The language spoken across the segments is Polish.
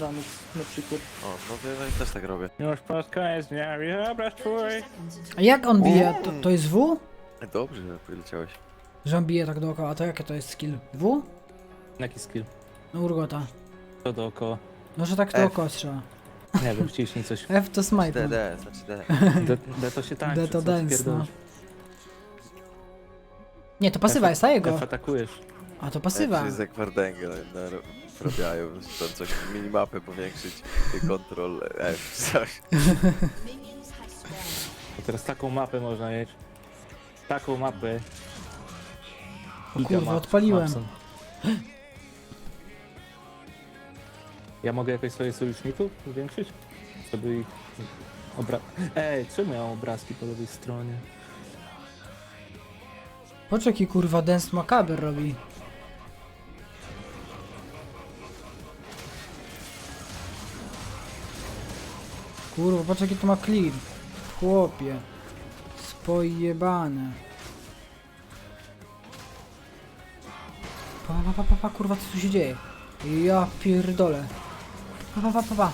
Ramus na przykład. O, no to ja też tak robię. Już pod koniec dnia, wyobraź twój. A jak on bije? To, to jest W? Dobrze, poleciałeś. Że on bije tak dookoła, a to jakie to jest skill? W? Jaki skill? No urgota. To dookoła. No, że tak F. dookoła strzela. Nie wiem, wciśnij coś. F to smite. D, no. D, znaczy D. D, D to się tańczy. D to co dance, no. Nie, to pasywa jest, a jego. F atakujesz. A to F pasywa. jest jak Wardęga robiają, tam coś, minimapę powiększyć, kontrol F, coś. To teraz taką mapę można mieć. Taką mapę. O Giga kurwa, map- odpaliłem. Mapson. Ja mogę jakoś swoje sojuszników zwiększyć? Żeby ich... Obra... Ej, czemu ja mam obrazki po lewej stronie? Jaki kurwa dance macabre robi. Kurwa, patrz jaki to ma clear. Chłopie. Spojebane. Pa, pa, pa, pa, pa, kurwa, co tu się dzieje? Ja pierdolę. Pa, pa, pa, pa, pa.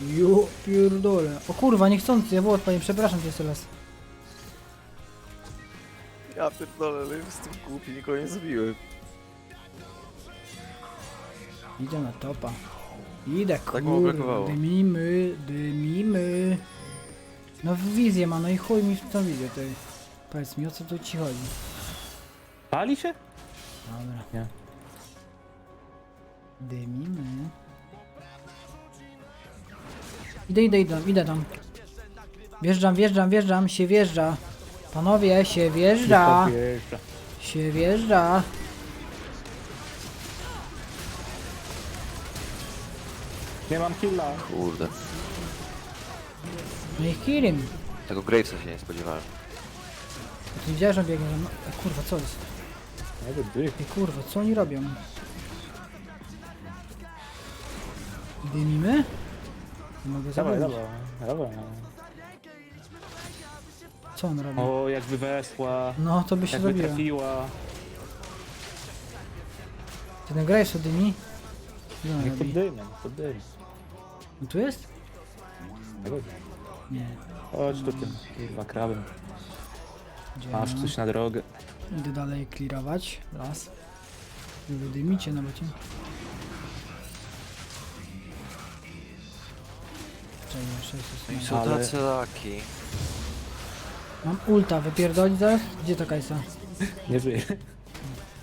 Jo pierdolę. O kurwa, niechcący, ja było panie, przepraszam cię Seles. Ja pierdolę, ale jestem głupi, nikogo nie zabiłem. Idę na topa. Idę, Tak mało kurwa, dymimy, dymimy. No w wizję ma, no i chuj mi w tą wizję tej. Powiedz mi, o co tu ci chodzi? Pali się? Dobra. Nie. Dymimy. Idę, idę, idę, idę tam. Wjeżdżam, wjeżdżam, wjeżdżam, się wjeżdża. Panowie, się wjeżdża. Wjeżdża. Się wjeżdża. Nie mam killa. Kurde. No i kill him. Tego Gravesa się nie spodziewałem. Ty widziałeś, że biegnie za mną? E, kurwa, co jest? Ty. Ej, kurwa, co oni robią? Dymimy? Nie mogę Dawaj, zabrać. dawaj, dawaj. Co on robi? O, jakby weszła. No, to by się Jakby zrobiło. trafiła. Ty nagrajesz to dymi? Co on Nie robi? pod dymem, pod dymem. No tu jest? Nie. Chodź tu tym, kurwa, krabem. Masz coś na drogę. Idę dalej clearować. Las. Wy dymicie na bocie. Czekaj, jeszcze I jest są Ale- tacy laki. Mam ulta, wypierdolić zaraz? Gdzie ta kajsa? Nie żyje.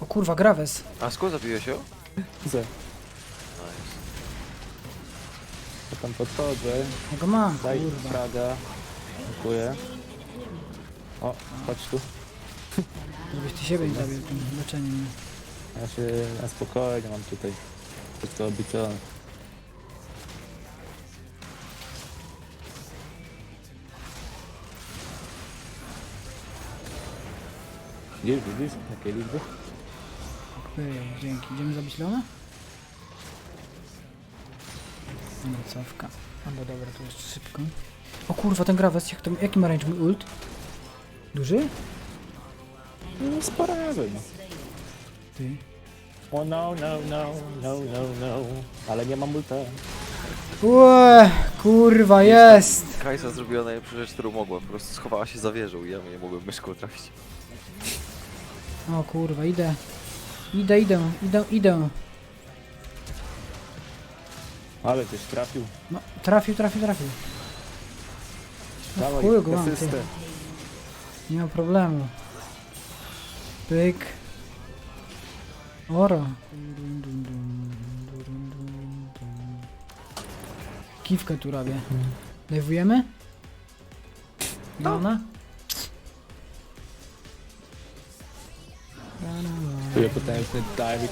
O kurwa, Graves. A skąd zabiłeś ją? Ze. Tam podchodzę. Ja go mam, Daj kurwa. fraga. Dziękuję. O, chodź tu. Żebyś ty siebie nie zabił tym leczeniem. Ja się na spokojnie mam tutaj. Wszystko obliczone. Widzisz, widzisz? Jakie liczby? Okej, dzięki. Idziemy zabić Leona? No cofka. Albo dobra, to jeszcze szybko. O kurwa, ten Graves, jak to, jaki ma range mój ult? Duży? No, sporo no. Ty. O no, no, no, no, no, no. Ale nie mam ulta. Łe, kurwa, jest! Kajsa zrobiła najlepszą rzecz, którą mogła. Po prostu schowała się za wieżą i ja nie mogłem myszką trafić. O kurwa, idę. Idę, idę, idę, idę. Ale tyś trafił. No, trafił, trafił, trafił. No, Dawaj, chuj go mam, ty. asystę. Nie ma problemu. Pyk. Oro. Kiwkę tu robię. Dajwujemy? Dona? Czuję potężny diving.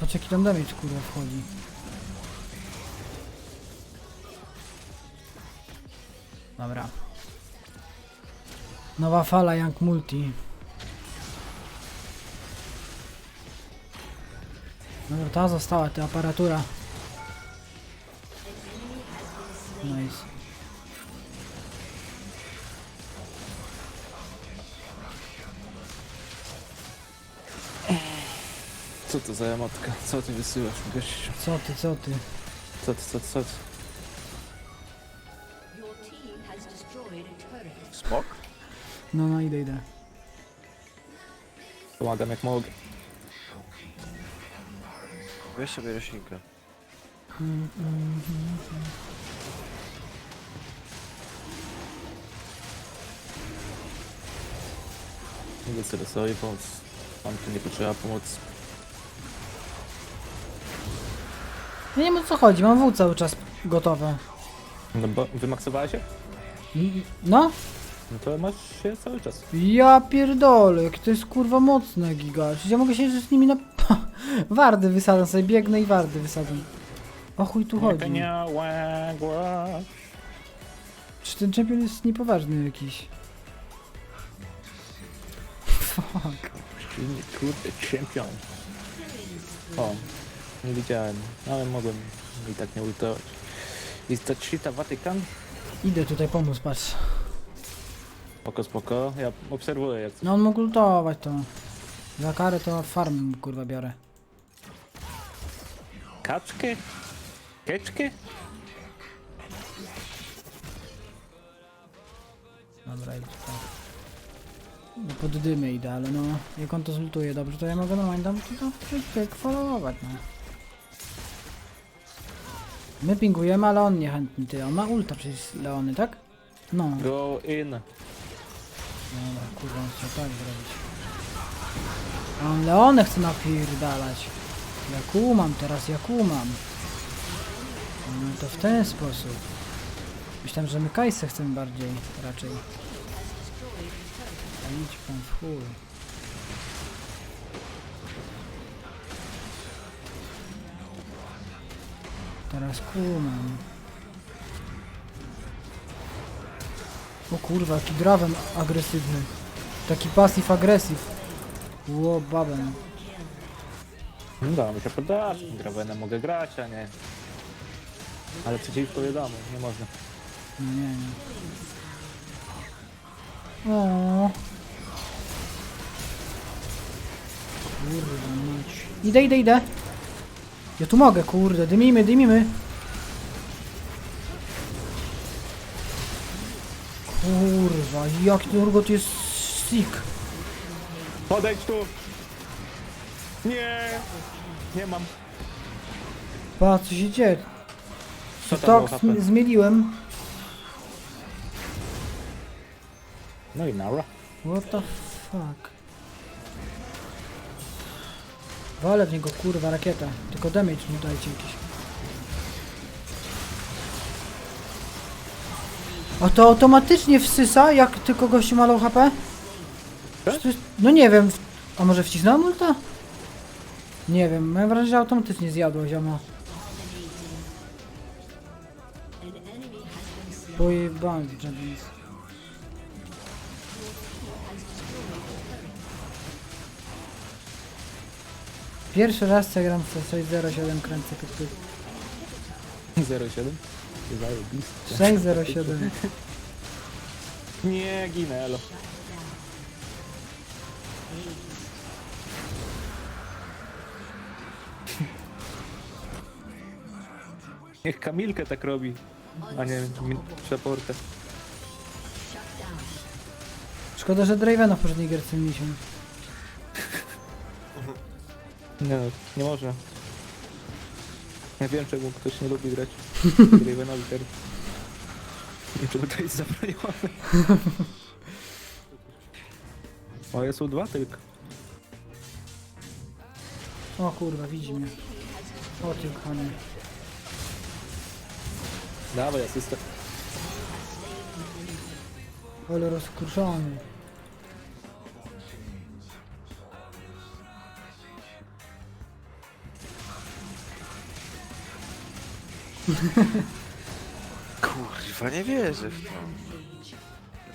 Patrz jaki tam damage kurwa wchodzi. Dobra. Nowa fala Young Multi. Dobra, ta została, ta aparatura. Nice. Co to za emotka? Co ty wysyłasz, gościu? Co ty, co ty? Co ty, co ty, co ty? No, no, idę, idę. Pomagam jak mogę. Weź sobie roślinkę. Idę sobie sobie pomóc. Tam tu nie potrzeba pomocy. Ja nie wiem o co chodzi, mam wół cały czas gotowe. No bo wymaksowałeś się? No? No to masz się cały czas. Ja pierdolę, to jest kurwa mocne giga. Przecież ja mogę się z nimi na... wardy wysadzam sobie, biegnę i wardy wysadzam. O chuj tu chodzi. Czy ten champion jest niepoważny jakiś? Fuck. Silny, Kurde, champion. O, nie widziałem, ale mogłem i tak nie ultować. Jest to Watykan? Idę tutaj pomóc, patrz. Spoko, spoko. Ja obserwuję jak to. No on mógł ultować to. Za karę to farmę mu, kurwa biorę. Kaczki? Keczki? Dobra, idę tutaj. No pod dymy idę, ale no, jak on to zultuje dobrze, to ja mogę normalnie tam to, to, to followować, no. My pingujemy, ale on niechętnie, ty, on ma ulta przecież Leony, tak? No. Go in. Dobra, kurwa, on chciał tak zrobić. A on Leonę chce napierdalać. Ja kumam, teraz ja kumam. No to w ten sposób. Myślałem, że my Kajsę chcemy bardziej, raczej. A idź pan w chuj. Teraz kumam. O kurwa, jaki draven agresywny. Taki pasyw agresyw. Ło, babem. No da, mi się podoba. Grawenę mogę grać, a nie. Ale przeciwko wiadomo, nie można. No nie, nie. O. Kurde mać. Idę, idę, idę. Ja tu mogę, kurde, dymimy, dymimy. Kurwa, jak ten urgot jest sick. Podejdź tu! Nie! Nie mam. Pa, co się dzieje? Co tam było Tak, HP? zm- zmieniłem. No i nara. What the fuck? Walę w niego, kurwa, rakieta. Tylko damage mu dajcie jakiś. A to automatycznie wsysa, jak tylko gościu ma low HP? No nie wiem. A może wcisnąłem ulta? Nie wiem, mam wrażenie, że automatycznie zjadło zioma. Pojebany Jabins. Pierwszy raz co gram w coś 07 kręcę pyk. 07? Zajebiste. 607. Nie, ginę, elo. Niech Kamilkę tak robi, a nie supportę. Szkoda, że Dravena w poprzedniej gierce mieliśmy. Nie, nie można. Ja wiem, czemu ktoś nie lubi grać. Gravenowi teraz. Nie wiem, czemu to jest zabronione. O, są dwa tylko. O kurwa, widzi mnie. O ty kochanie. Dawaj, asysta. Ale rozkurzony. Kurwa, nie wierzę w to.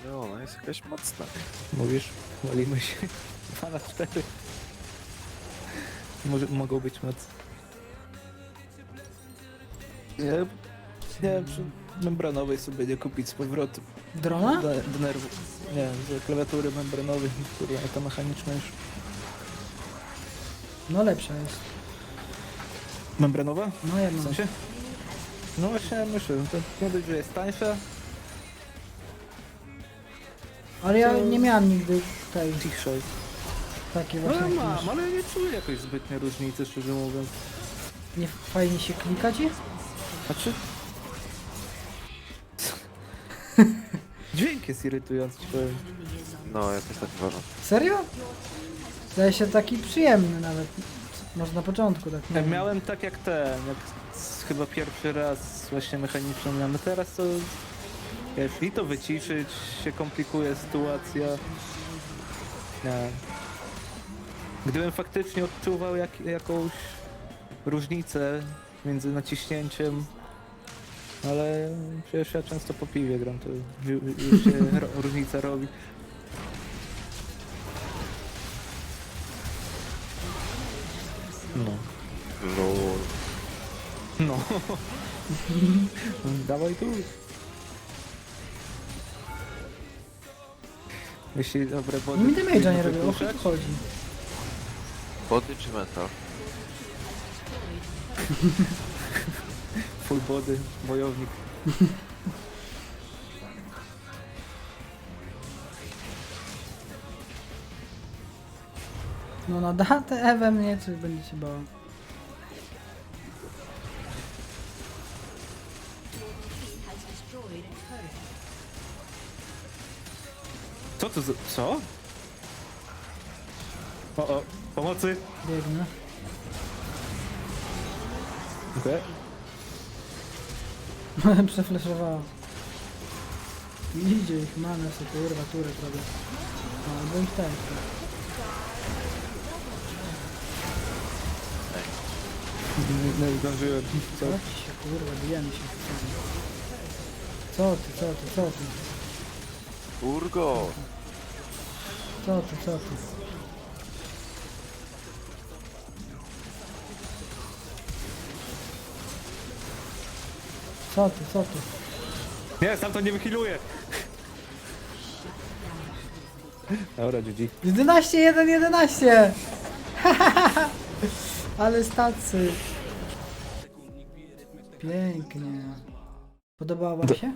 No, ona jest jakaś mocna. Mówisz, walimy się 2 na 4. Może, mogą być moc. Nie, nie, przy membranowej sobie nie kupić z powrotem. Drona? Do, do nerwu. Nie, z klawiatury membranowej, kurwa, to mechaniczne już. No lepsza jest. Membranowa? No ja W mam. sensie? No właśnie myślę, to nie dość, że jest tańsza, Ale ja nie miałem nigdy tej cichsza jest. takiej No właśnie jak mam, ale nie czuję jakoś zbytnio różnicy, szczerze mówiąc. Nie fajnie się klika ci? Znaczy... Dźwięk jest irytujący, ci powiem. No, ja też tak uważam. Serio? Zdaje się taki przyjemny nawet. Może na początku tak. Ja miałem tak jak ten, jak s- chyba pierwszy raz właśnie mechaniczną miałem. Teraz to wiesz, i to wyciszyć się komplikuje sytuacja. Nie. Gdybym faktycznie odczuwał jak, jakąś różnicę między naciśnięciem, ale przecież ja często po piwie gram, to ju- już się ro, różnica robi. No. Lol. No. Dawaj tu. Jeśli dobre body... Nie mi damage'a nie robię, o co tu chodzi? Body czy metal? Full body, wojownik. No na datę Ewę mnie coś będzie się bało. Has destroyed a turret. Co to za... Co? O, o, pomocy. Biegnę. Okej. Przefleszowała. Idzie ich, mamy sobie kurwa turę robię. No, albo ich Nie, nie zdążyłem. Co? Co ci się kurwa, bijemy się. Co ty, co ty, co ty? Urgo! Co ty, co ty? Co ty, co ty? Nie, sam to nie wychiluje. Dobra, GG. 11, 1, 11! Ale stacy. Pięknie. Podobało wam Do- się?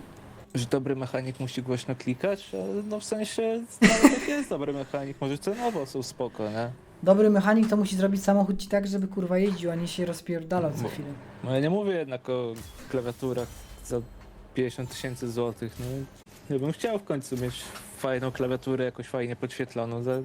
Że dobry mechanik musi głośno klikać? No w sensie, nawet jak jest dobry mechanik, może cenowo są spoko, nie? Dobry mechanik to musi zrobić samochód ci tak, żeby kurwa jeździł, a nie się rozpierdalał co chwilę. No ja nie mówię jednak o klawiaturach za 50 tysięcy złotych, no. Ja bym chciał w końcu mieć fajną klawiaturę, jakoś fajnie podświetloną za